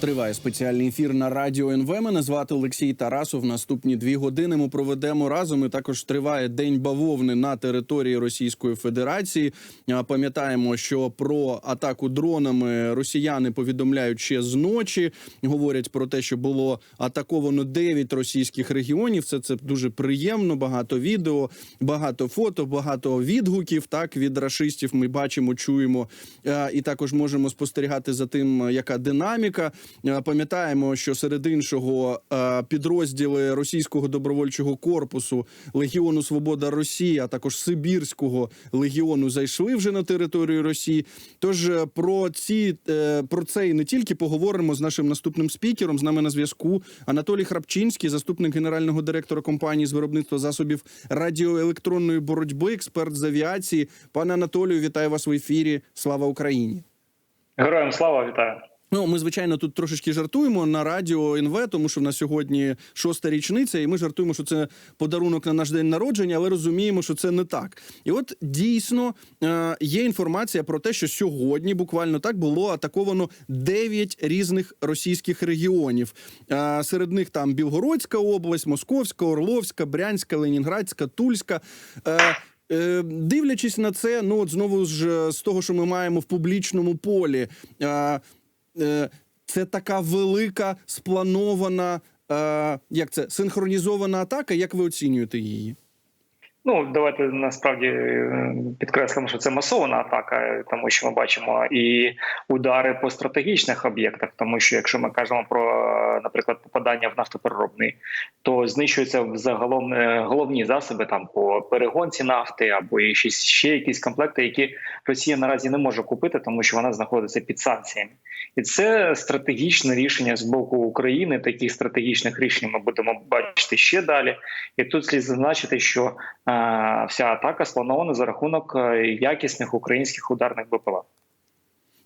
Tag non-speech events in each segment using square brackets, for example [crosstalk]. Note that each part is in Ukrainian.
Триває спеціальний ефір на радіо НВ. Мене звати Олексій Тарасов. Наступні дві години ми проведемо разом. І також триває день бавовни на території Російської Федерації. Пам'ятаємо, що про атаку дронами росіяни повідомляють ще з ночі. Говорять про те, що було атаковано 9 російських регіонів. Це це дуже приємно. Багато відео, багато фото, багато відгуків. Так від рашистів ми бачимо, чуємо і також можемо спостерігати за тим, яка динаміка. Е, Пам'ятаємо, що серед іншого е, підрозділи російського добровольчого корпусу Легіону Свобода Росії, а також Сибірського легіону зайшли вже на територію Росії. Тож е, про ці про це і не тільки поговоримо з нашим наступним спікером. З нами на зв'язку Анатолій Храпчинський, заступник генерального директора компанії з виробництва засобів радіоелектронної боротьби, експерт з авіації. Пане Анатолію, вітаю вас в ефірі. Слава Україні! Героям слава вітаю. Ну, ми звичайно тут трошечки жартуємо на радіо НВ, тому що в нас сьогодні шоста річниця, і ми жартуємо, що це подарунок на наш день народження, але розуміємо, що це не так. І от дійсно е, є інформація про те, що сьогодні буквально так було атаковано 9 різних російських регіонів. Е, серед них там Білгородська область, Московська, Орловська, Брянська, Ленінградська, Тульська. Е, Е, дивлячись на це, ну от знову ж е, з того, що ми маємо в публічному полі, е, це така велика спланована, е, як це синхронізована атака. Як ви оцінюєте її? Ну давайте насправді е, підкреслимо, що це масована атака, тому що ми бачимо і удари по стратегічних об'єктах. Тому що якщо ми кажемо про, е, наприклад, попадання в нафтопереробний, то знищуються загалом е, головні засоби там по перегонці нафти або ще, якісь комплекти, які Росія наразі не може купити, тому що вона знаходиться під санкціями, і це стратегічне рішення з боку України. Таких стратегічних рішень ми будемо бачити ще далі. І тут слід зазначити, що е, вся атака спланована за рахунок е, якісних українських ударних БПЛА.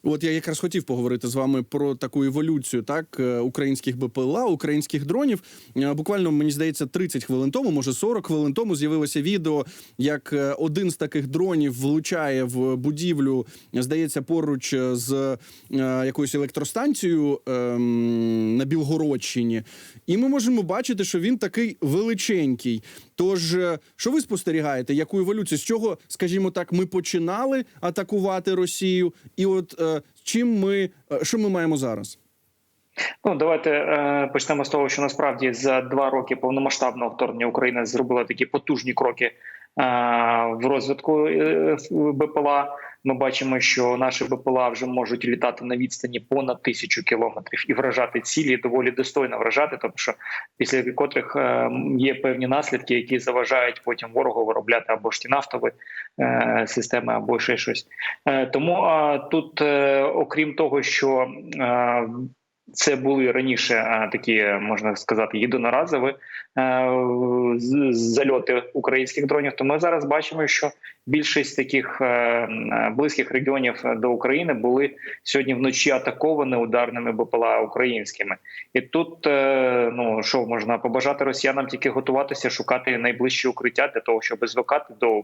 От я якраз хотів поговорити з вами про таку еволюцію, так е, українських БПЛА, українських дронів. Е, Буквально мені здається, 30 хвилин тому, може 40 хвилин тому, з'явилося відео, як е, один з таких дронів влучає в будівлю, здається, поруч з якоюсь електростанцією ем, на Білгородщині. І ми можемо бачити, що він такий величенький. Тож, що ви спостерігаєте? Яку еволюцію? З чого, скажімо так, ми починали атакувати Росію, і от чим ми е, що ми маємо зараз? Ну давайте е, почнемо з того, що насправді за два роки повномасштабного вторгнення Україна зробила такі потужні кроки е, в розвитку е, БПЛА. Ми бачимо, що наші БПЛА вже можуть літати на відстані понад тисячу кілометрів і вражати цілі доволі достойно вражати, тому що після котрих е, є певні наслідки, які заважають потім ворогу виробляти або ж ті нафтові е, системи, або ще щось. Е, тому тут, окрім того, що це були раніше е, такі, можна сказати, єдиноразові е, зальоти українських дронів. То ми зараз бачимо, що більшість таких е, близьких регіонів до України були сьогодні вночі атаковані ударними БПЛА українськими. І тут ну що можна побажати росіянам тільки готуватися, шукати найближчі укриття для того, щоб звикати до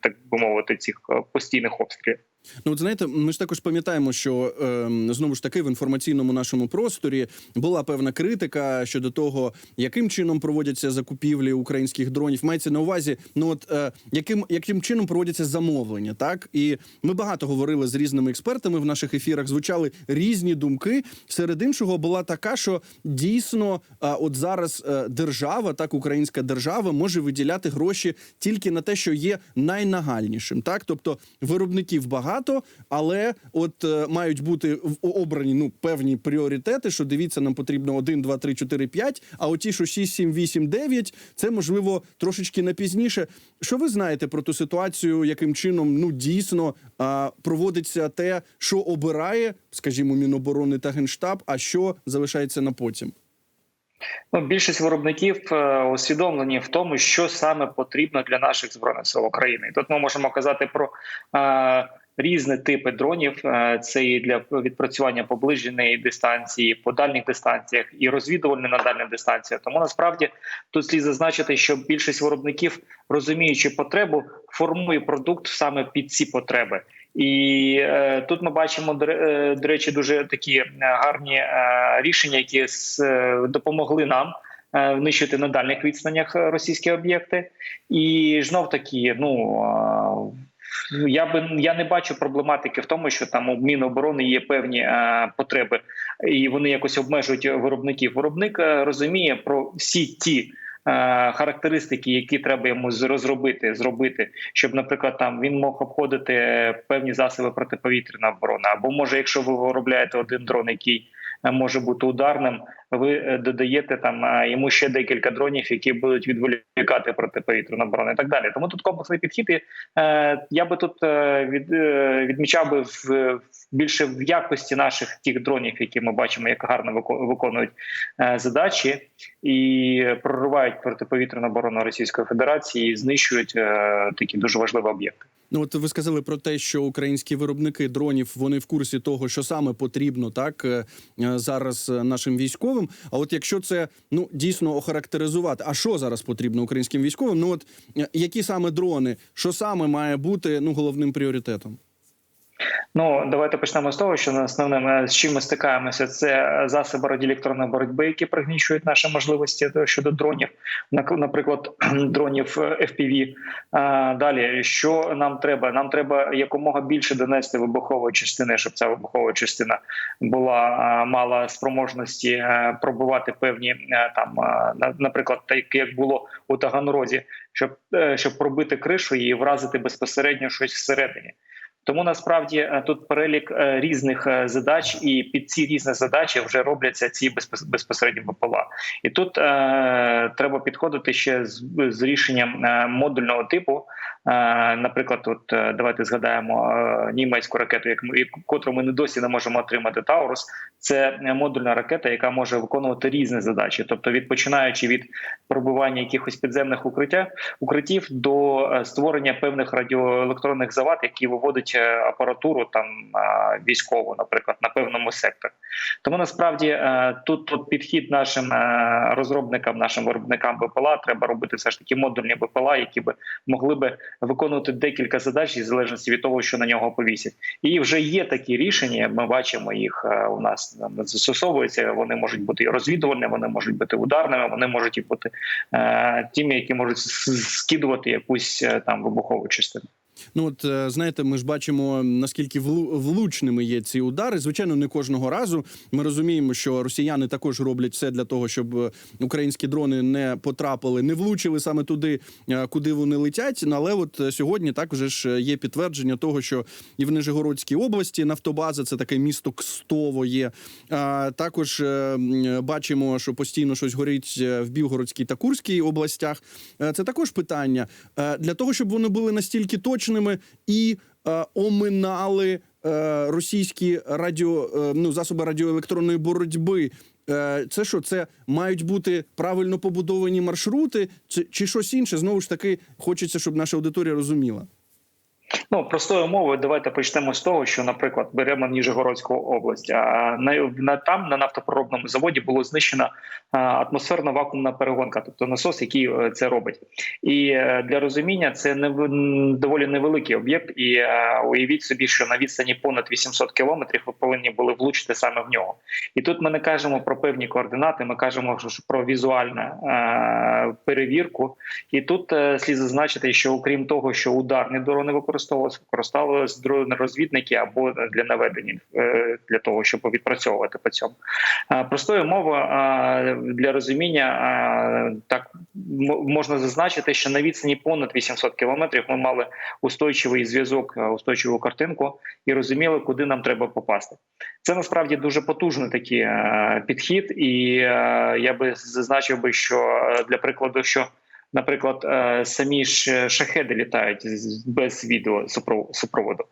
так би мовити цих постійних обстрілів. Ну, от знаєте, ми ж також пам'ятаємо, що ем, знову ж таки в інформаційному нашому просторі була певна критика щодо того, яким чином проводяться закупівлі українських дронів. Мається на увазі, ну от е, яким, яким чином проводяться замовлення, так і ми багато говорили з різними експертами в наших ефірах. Звучали різні думки. Серед іншого була така, що дійсно, е, от зараз е, держава, так українська держава, може виділяти гроші тільки на те, що є найнагальнішим, так тобто виробників багато, але от е, мають бути обрані ну певні пріоритети, що дивіться, нам потрібно 1, 2, 3, 4, 5, а оті, що 6, 7, 8, 9, це можливо трошечки на пізніше. Що ви знаєте про ту ситуацію, яким чином ну дійсно а, проводиться те, що обирає, скажімо, Міноборони та Генштаб, а що залишається на потім? Ну, більшість виробників е, усвідомлені в тому, що саме потрібно для наших збройних сил України. Тут ми можемо казати про е, різні типи дронів. Е, це і для відпрацювання поближеної дистанції, по дальніх дистанціях, і розвідувальні на дальних дистанціях. Тому насправді тут слід зазначити, що більшість виробників, розуміючи потребу, формує продукт саме під ці потреби. І е, тут ми бачимо до, е, речі, дуже такі е, гарні е, рішення, які с, е, допомогли нам е, внищити на дальних відстанях російські об'єкти. І знов таки, ну я би я не бачу проблематики в тому, що там у Міноборони є певні е, потреби, і вони якось обмежують виробників. Виробник е, розуміє про всі ті. е, Характеристики, які треба йому розробити, зробити, щоб, наприклад, там він мог обходити певні засоби протиповітряної оборони, або може, якщо ви виробляєте один дрон, який може бути ударним, ви е, додаєте там е, йому ще декілька дронів, які будуть відволікати протиповітряну оборону і так далі. Тому тут комплексний підхід. І, е, я би тут е, від, е, відмічав би в, в більше в якості наших тих дронів, які ми бачимо, як гарно виконують е, задачі і проривають протиповітряну оборону Російської Федерації і знищують е, такі дуже важливі об'єкти. Ну, от ви сказали про те, що українські виробники дронів вони в курсі того, що саме потрібно так е, е, зараз е, нашим військовим. А от якщо це ну дійсно охарактеризувати, а що зараз потрібно українським військовим? Ну от які саме дрони, що саме має бути ну головним пріоритетом? Ну давайте почнемо з того, що основним е, з чим ми стикаємося, це засоби радіоелектронної боротьби, які пригнічують наші можливості е, щодо дронів, наприклад, [clears throat] дронів е, FPV. Далі, що нам треба? Нам треба якомога більше донести вибухової частини, щоб ця вибухова частина була мала спроможності е, пробувати певні е, там, на- наприклад, так як було у Таганрозі, щоб, е, щоб пробити кришу і вразити безпосередньо щось всередині. Тому насправді е, тут перелік е, різних е, задач, і під ці різні задачі вже робляться ці безпос- безпосередньо БПЛА. І тут е, треба підходити ще з, з рішенням модульного типу. Е, наприклад, от давайте згадаємо німецьку ракету, як ми котру ми не досі не можемо отримати Таурус. Це модульна ракета, яка може виконувати різні задачі, тобто від починаючи від пробування якихось підземних укриття укриттів до створення певних радіоелектронних завад, які виводять е, апаратуру там е, військову, наприклад, на певному секторі. Тому насправді е, тут, тут підхід нашим е, розробникам, нашим виробникам БПЛА треба робити все ж таки модульні БПЛА, які би могли би виконувати декілька задач і залежності від того, що на нього повісять. І вже є такі рішення. Ми бачимо їх е, у нас застосовуються. Вони можуть бути розвідувальними, вони можуть бути ударними, вони можуть і бути е, тими, які можуть скидувати якусь е, там вибухову частину. Ну от е, знаєте, ми ж бачимо наскільки влу- влучними є ці удари. Звичайно, не кожного разу. Ми розуміємо, що росіяни також роблять все для того, щоб е, українські дрони не потрапили, не влучили саме туди, е, куди вони летять. Але от сьогодні так вже ж є підтвердження того, що і в Нижегородській області нафтобаза це таке місто Кстово є. Також бачимо, що постійно щось горить в Білгородській та Курській областях. Це також питання для того, щоб вони були настільки точними і е, оминали е, російські радіо, е, ну, засоби радіоелектронної боротьби. Е, Це що? Це мають бути правильно побудовані маршрути, чи, чи щось інше? Знову ж таки, хочеться, щоб наша аудиторія розуміла. Ну простою мовою, давайте почнемо з того, що, наприклад, беремо Ніжегородську область. А на, на там на нафтопроробному заводі було знищена а, атмосферна вакуумна перегонка, тобто насос, який е, це робить. І е, для розуміння це не доволі невеликий об'єкт. І е, уявіть собі, що на відстані понад 800 кілометрів ви повинні були влучити саме в нього. І тут ми не кажемо про певні координати, ми кажемо про візуальну перевірку. І тут е, слід зазначити, що окрім того, що ударні дрони використовувалися, використовувалися дрони розвідники або для наведення е, для того, щоб відпрацьовувати по цьому. Простою мовою для розуміння так можна зазначити, що на відстані понад 800 кілометрів ми мали устойчивий зв'язок, е, устойчиву картинку і розуміли, куди нам треба попасти. Це насправді дуже потужний такий е, підхід, і я би зазначив би, що для прикладу, що Наприклад, е, самі ж шахеди літають без відео супроводу.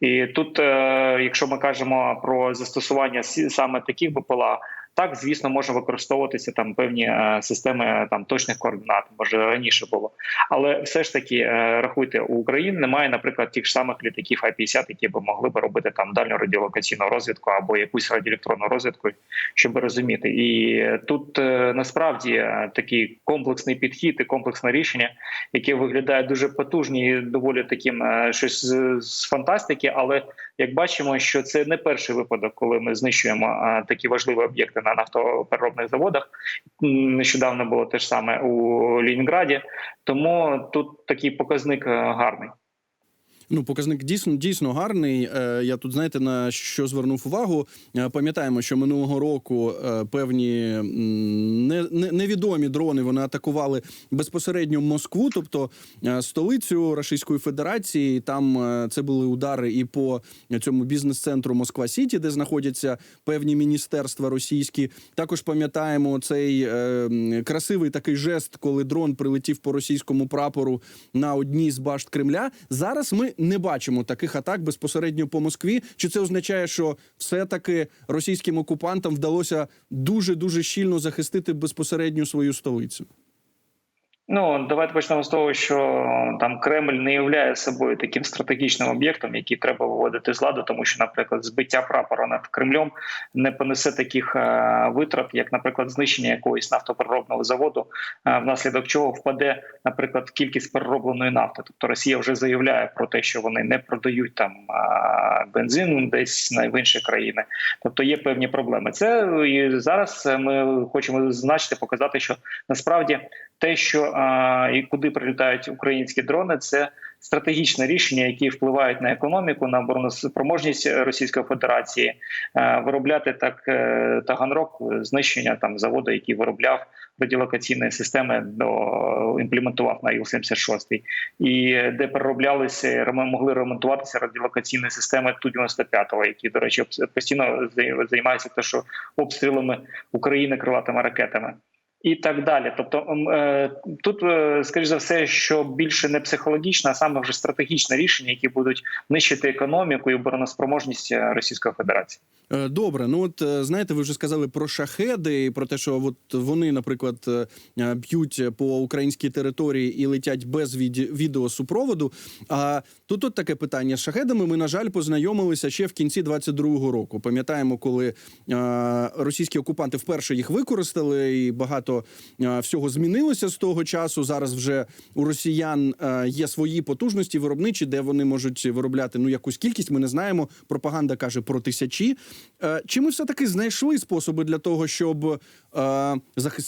І тут, е, якщо ми кажемо про застосування саме таких БПЛА, Так, звісно, може використовуватися там певні е, системи там точних координат, може раніше було. Але все ж таки е, рахуйте, у України немає, наприклад, тих самих літаків А-50, які б могли б робити там дальню радіолокаційну розвідку або якусь радіоелектронну розвідку, щоб розуміти. І тут е, насправді е, такий комплексний підхід і комплексне рішення, яке виглядає дуже потужні, доволі таким е, щось з фантастики, але як бачимо, що це не перший випадок, коли ми знищуємо такі важливі об'єкти на нафтопереробних заводах. Нещодавно було те ж саме у Лінінграді, тому тут такий показник е, гарний. Ну, показник дійсно дійсно гарний. Е, Я тут знаєте на що звернув увагу. Е, Пам'ятаємо, що минулого року е, певні не, не, невідомі дрони вони атакували безпосередньо Москву, тобто столицю Російської Федерації. Там це були удари і по цьому бізнес-центру Москва Сіті, де знаходяться певні міністерства російські. Також пам'ятаємо цей красивий такий жест, коли дрон прилетів по російському прапору на одній з башт Кремля. Зараз ми не бачимо таких атак безпосередньо по Москві. Чи це означає, що все-таки російським окупантам вдалося дуже дуже щільно захистити безпосередньо свою столицю? Ну давайте почнемо з того, що там Кремль не являє собою таким стратегічним об'єктом, який треба виводити з ладу, тому що, наприклад, збиття прапора над Кремлем не понесе таких е, витрат, як, наприклад, знищення якогось нафтопереробного заводу, е, внаслідок чого впаде, наприклад, кількість переробленої нафти. Тобто Росія вже заявляє про те, що вони не продають там е, бензин десь в інші країни. Тобто є певні проблеми. Це і зараз ми хочемо зазначити, показати, що насправді те, що і куди прилітають українські дрони, це стратегічне рішення, які впливають на економіку, на обороноспроможність Російської Федерації, виробляти так е, Таганрог, знищення там заводу, який виробляв радіолокаційні системи, до імплементував на Іл-76, і де перероблялися могли ремонтуватися радіолокаційні системи Ту-95, які, до речі, постійно займаються те, що обстрілами України крилатими ракетами і так далі. Тобто е, тут, е, скоріш за все, що більше не психологічне, а саме вже стратегічне рішення, які будуть нищити економіку і обороноспроможність е, Російської Федерації. Добре, ну от знаєте, ви вже сказали про шахеди, і про те, що от вони, наприклад, б'ють по українській території і летять без від- відеосупроводу. А тут от таке питання з шахедами. Ми на жаль познайомилися ще в кінці 22-го року. Пам'ятаємо, коли російські окупанти вперше їх використали, і багато е, всього змінилося з того часу. Зараз вже у росіян е, є свої потужності виробничі, де вони можуть виробляти ну якусь кількість. Ми не знаємо. Пропаганда каже про тисячі. Е, Чи ми все таки знайшли способи для того, щоб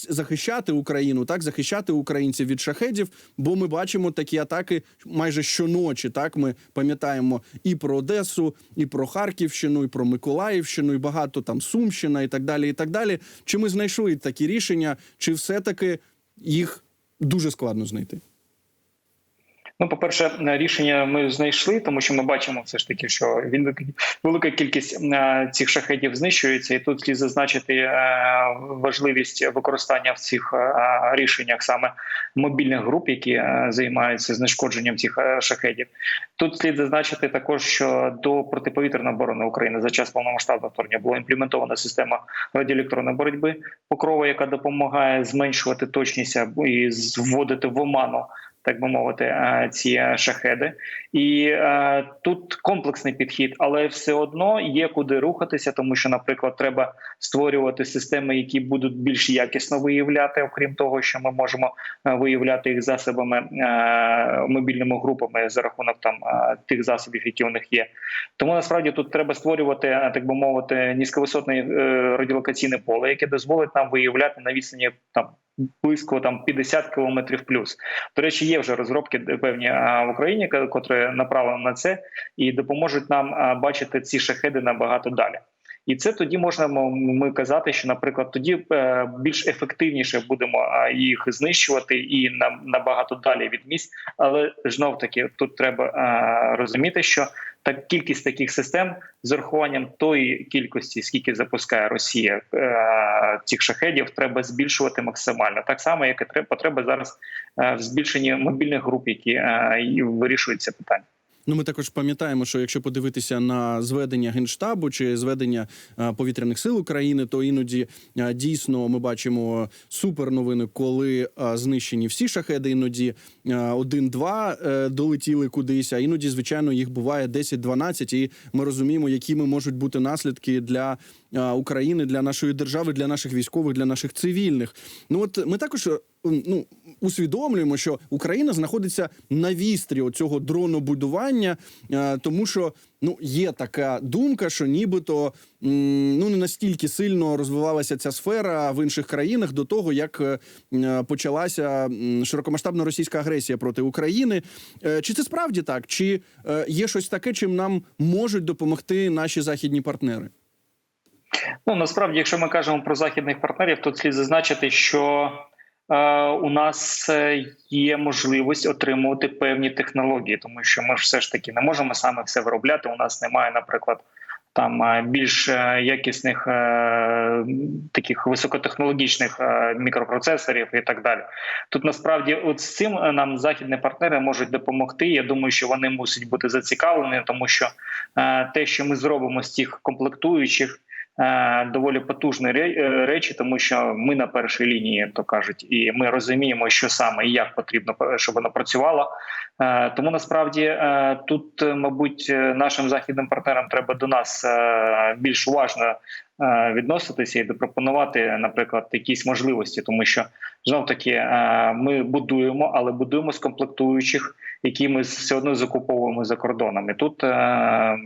захищати Україну, так захищати українців від шахедів? Бо ми бачимо такі атаки майже щоночі. Так ми пам'ятаємо і про Одесу, і про Харківщину, і про Миколаївщину, і багато там Сумщина, і так далі. І так далі. Чи ми знайшли такі рішення, чи все таки їх дуже складно знайти? Ну, по перше, рішення ми знайшли, тому що ми бачимо все ж таки, що він велика кількість е, цих шахетів знищується, і тут слід зазначити е, важливість використання в цих е, рішеннях саме мобільних груп, які займаються знешкодженням цих шахетів. Тут слід зазначити також, що до протиповітряної оборони України за час повномасштабного вторгнення була імплементована система радіоелектронної боротьби покрова, яка допомагає зменшувати точність і вводити в оману так би мовити, е, ці е, шахеди, і е, тут комплексний підхід, але все одно є куди рухатися, тому що, наприклад, треба створювати системи, які будуть більш якісно виявляти, окрім того, що ми можемо е, виявляти їх засобами е, мобільними групами за рахунок там е, тих засобів, які у них є. Тому насправді тут треба створювати, так би мовити, низьковисотне радіолокаційне поле, яке дозволить нам виявляти на відстані там близько там 50 кілометрів плюс. До речі, є вже розробки певні в Україні, котрі направлені на це і допоможуть нам бачити ці шахеди набагато далі. І це тоді можна ми казати, що, наприклад, тоді е, більш ефективніше будемо їх знищувати і на набагато далі від місць. Але знов таки тут треба розуміти, що так кількість таких систем з урахуванням тої кількості, скільки запускає Росія е, цих шахедів, треба збільшувати максимально. Так само, як і треба потреба зараз е, в збільшенні мобільних груп, які е, вирішують це питання. Ну, ми також пам'ятаємо, що якщо подивитися на зведення генштабу чи зведення е, повітряних сил України, то іноді е, дійсно ми бачимо супер новини, коли е, знищені всі шахеди. Іноді один-два долетіли кудись, а іноді, звичайно, їх буває 10-12, і ми розуміємо, якими можуть бути наслідки для України, для нашої держави, для наших військових, для наших цивільних. Ну от ми також ну усвідомлюємо, що Україна знаходиться на вістрі цього дронобудування, е, тому що ну є така думка, що нібито ну не настільки сильно розвивалася ця сфера в інших країнах до того, як е, почалася широкомасштабна російська агресія проти України. Е, Чи це справді так? Чи є щось таке, чим нам можуть допомогти наші західні партнери? Ну насправді, якщо ми кажемо про західних партнерів, то слід зазначити, що у нас е, є можливість отримувати певні технології, тому що ми ж все ж таки не можемо саме все виробляти. У нас немає, наприклад. Там е, більш е, якісних е, таких високотехнологічних е, мікропроцесорів і так далі. Тут насправді, от з цим е, нам західні партнери можуть допомогти. Я думаю, що вони мусять бути зацікавлені, тому що е, те, що ми зробимо з цих комплектуючих, е, доволі потужні е, речі, тому що ми на першій лінії, то кажуть, і ми розуміємо, що саме і як потрібно, е, щоб воно працювало. Е, Тому насправді е, тут, е, мабуть, е, нашим західним партнерам треба до нас е, більш уважно е, відноситися і допропонувати, наприклад, якісь можливості, тому що знов таки е, ми будуємо, але будуємо з комплектуючих, які ми все одно закуповуємо за кордоном. І тут е,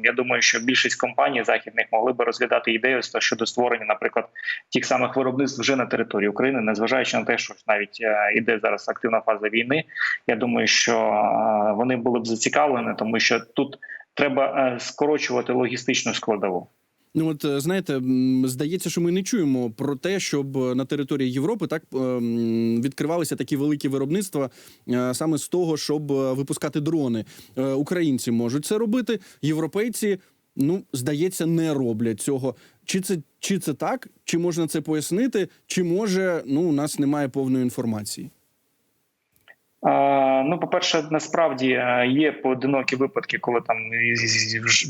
я думаю, що більшість компаній західних могли би розглядати ідею щодо створення, наприклад, тих самих виробництв вже на території України, незважаючи на те, що навіть е, іде зараз активна фаза війни. Я думаю, що вони були б зацікавлені, тому що тут треба скорочувати логістичну складову. Ну от е, знаєте, здається, що ми не чуємо про те, щоб на території Європи так ем, відкривалися такі великі виробництва е, саме з того, щоб е, випускати дрони. Українці можуть це робити, європейці. Ну, здається, не роблять цього. Чи це чи це так? Чи можна це пояснити? Чи може ну у нас немає повної інформації? Ну, по-перше, насправді е, є поодинокі випадки, коли там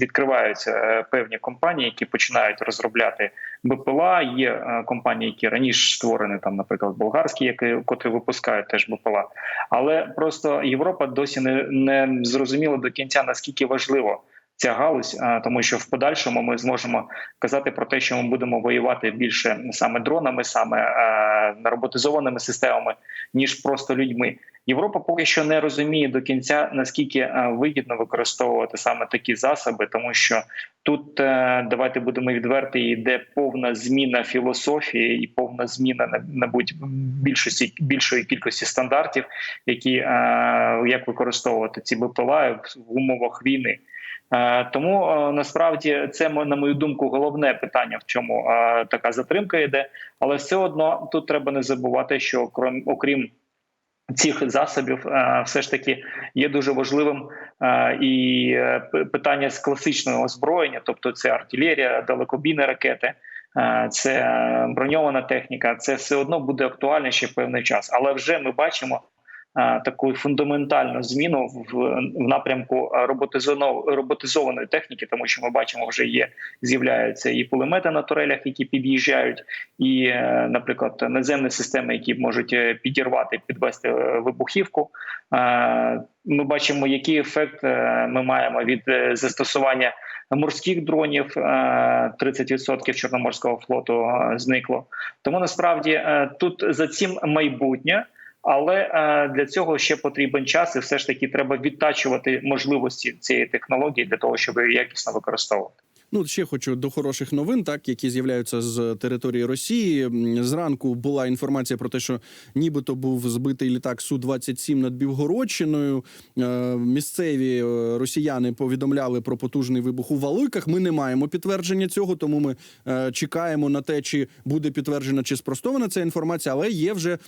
відкриваються е, певні компанії, які починають розробляти БПЛА. Є е, компанії, які раніше створені, там, наприклад, болгарські, які котрі випускають теж БПЛА. Але просто Європа досі не, не зрозуміла до кінця наскільки важливо. Ця галузь, тому що в подальшому ми зможемо казати про те, що ми будемо воювати більше саме дронами, саме е, роботизованими системами, ніж просто людьми. Європа поки що не розуміє до кінця наскільки е, вигідно використовувати саме такі засоби, тому що тут е, давайте будемо відверті, йде повна зміна філософії і повна зміна на- більшості більшої кількості стандартів, які як використовувати ці БПЛА в умовах війни. Е, Тому е, насправді це на мою думку головне питання, в чому е, така затримка йде. Але все одно тут треба не забувати, що крім окрім цих засобів, все ж таки є дуже важливим і питання з класичного озброєння, тобто це артилерія, далекобійні ракети. Це броньована техніка, це все одно буде актуально ще певний час. Але вже ми бачимо таку фундаментальну зміну в, в напрямку е, роботизованої техніки, тому що ми бачимо, вже є з'являються і кулемети на турелях, які під'їжджають, і, е, наприклад, наземні системи, які можуть е, підірвати, підвести е, вибухівку. Е, Ми бачимо, який ефект е, ми маємо від е, застосування морських дронів. е, 30% Чорноморського флоту е, зникло. Тому насправді е, тут за цим майбутнє. Але е, для цього ще потрібен час, і все ж таки треба відтачувати можливості цієї технології для того, щоб її якісно використовувати. Ну, ще хочу до хороших новин, так які з'являються з території Росії. Зранку була інформація про те, що нібито був збитий літак су 27 над Білгородщиною. Е, Місцеві е, росіяни повідомляли про потужний вибух у Валиках. Ми не маємо підтвердження цього, тому ми е, чекаємо на те, чи буде підтверджена чи спростована ця інформація. Але є вже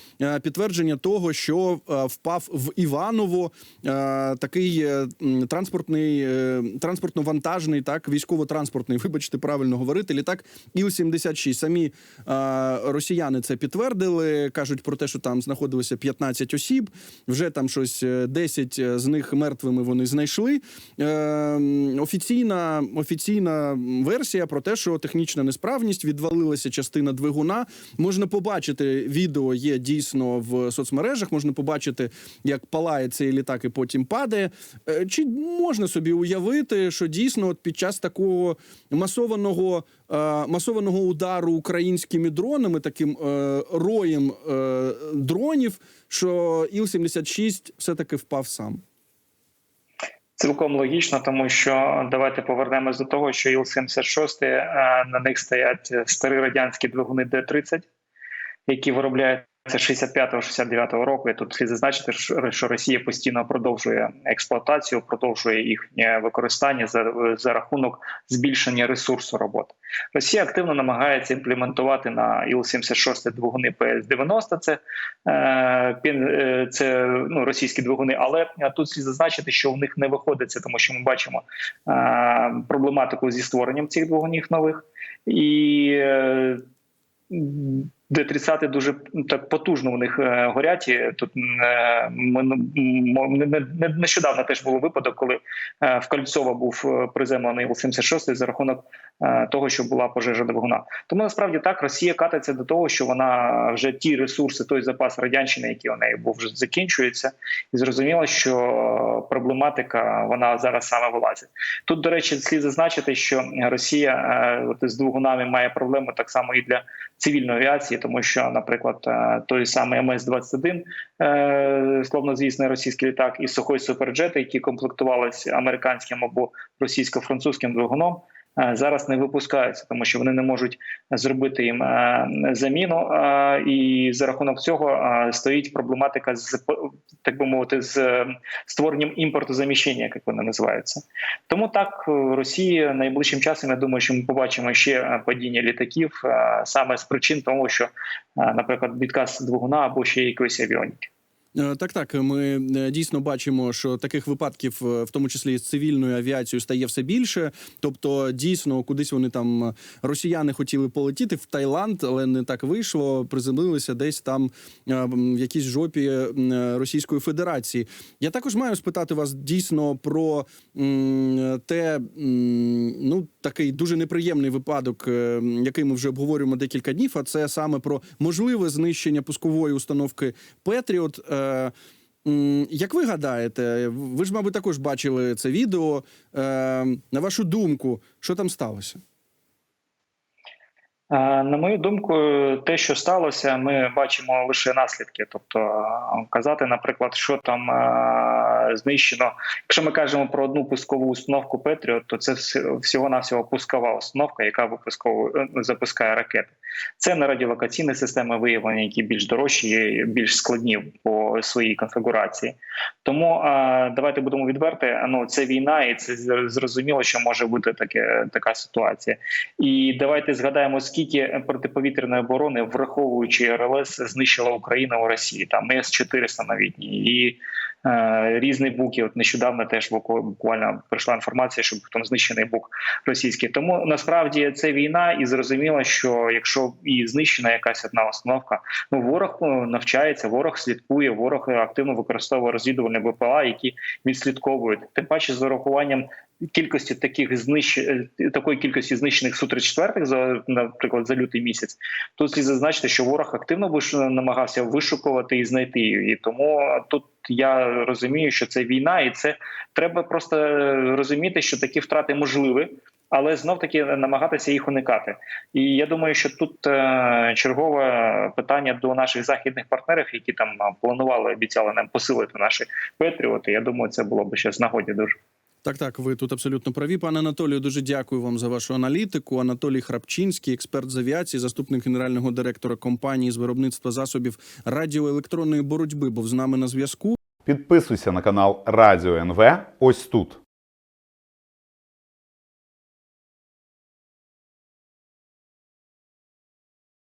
підтвердження того, що впав в Іваново такий транспортний транспортно-вантажний, так військово-транспортний транспортний, вибачте, правильно говорити, літак Іл-76. Самі е, росіяни це підтвердили, кажуть про те, що там знаходилося 15 осіб, вже там щось е, 10 з них мертвими вони знайшли. Е, офіційна, офіційна версія про те, що технічна несправність відвалилася частина двигуна. Можна побачити відео є дійсно в соцмережах. Можна побачити, як палає цей літак і потім падає. Е, Чи можна собі уявити, що дійсно от під час такого масованого е, масованого удару українськими дронами, таким е, роєм е, дронів, що Іл-76 все таки впав сам? Цілком логічно, тому що давайте повернемось до того, що Іл-76 е, на них стоять старі радянські двигуни Д-30, які виробляються 65-69 року. І тут слід зазначити, що- Росія постійно продовжує експлуатацію, продовжує їхнє використання за, за рахунок збільшення ресурсу роботи. Росія активно намагається імплементувати на Іл-76 двигуни ПС-90, це, е, е, це ну, російські двигуни, але е, тут слід зазначити, що в них не виходить це, тому що ми бачимо е, проблематику зі створенням цих двигунів нових. І е, Д-30 дуже так потужно у них е, горять. Тут е, ми, м, не- не- не- нещодавно теж був випадок, коли е, в Кольцово був е, приземлений Іл-76 за рахунок е, того, що була пожежа двигуна. Тому насправді так Росія катиться до того, що вона вже ті ресурси, той запас радянщини, який у неї був, вже закінчується, і зрозуміло, що проблематика вона зараз саме вилазить. Тут, до речі, слід зазначити, що Росія е, от з двигунами має проблему так само і для цивільної авіації, тому що, наприклад, е, той самий МС-21, словно словнозвісний російський літак, і сухой суперджети, які комплектувалися американським або російсько-французьким двигуном. Е, Зараз не випускаються, тому що вони не можуть зробити їм е, заміну, е, і за рахунок цього стоїть проблематика з так би мовити, з створенням імпортозаміщення, як вони називаються. Тому так Росії найближчим часом я думаю, що ми побачимо ще падіння літаків саме з причин того, що, наприклад, відказ двигуна або ще якоїсь авіоніки. Е, Так, так. Ми е, дійсно бачимо, що таких випадків, е, в тому числі з цивільною авіацією, стає все більше. Тобто, дійсно, кудись вони там росіяни хотіли полетіти в Таїланд, але не так вийшло. Приземлилися десь там в якійсь жопі Російської Федерації. Я також маю спитати вас дійсно про те, ну такий дуже неприємний випадок, який ми вже обговорюємо декілька днів. А це саме про можливе знищення пускової установки Петріот. Е, Як ви гадаєте, ви ж, мабуть, також бачили це відео. Е, На вашу думку, що там сталося? Е, На мою думку, те, що сталося, ми бачимо лише наслідки. Тобто, е, казати, наприклад, що там е, знищено. Якщо ми кажемо про одну пускову установку Петріот, то це всього навсього пускова установка, яка запускає ракети. Це не радіолокаційні системи виявлення, які більш дорожчі, і більш складні по своїй конфігурації. Тому давайте будемо відверти. Ну це війна, і це зрозуміло, що може бути таке така ситуація. І давайте згадаємо, скільки протиповітряної оборони, враховуючи РЛС, знищила Україна у Росії. Там С 400 новітні і е, різний буки. От нещодавно теж буквально прийшла інформація, що там знищений бук російський. Тому насправді це війна, і зрозуміло, що якщо і знищена якась одна установка, ну ворог е, навчається, ворог слідкує, ворог активно використовує розвідувальні БПЛА, які відслідковують. Тим паче з урахуванням кількості таких знищ... е, такої кількості знищених су 34 за наприклад за лютий місяць. Тут слід зазначити, що ворог активно виш... намагався вишукувати і знайти її. І тому тут я розумію, що це війна, і це треба просто е, розуміти, що такі втрати можливі. Але знов таки намагатися їх уникати, і я думаю, що тут е, чергове питання до наших західних партнерів, які там планували, обіцяли нам посилити наші патріоти. Я думаю, це було б ще з нагоді дуже. Так, так, ви тут абсолютно праві. Пане Анатолію, дуже дякую вам за вашу аналітику. Анатолій Храпчинський, експерт з авіації, заступник генерального директора компанії з виробництва засобів радіоелектронної боротьби, був з нами на зв'язку. Підписуйся на канал Радіо НВ ось тут.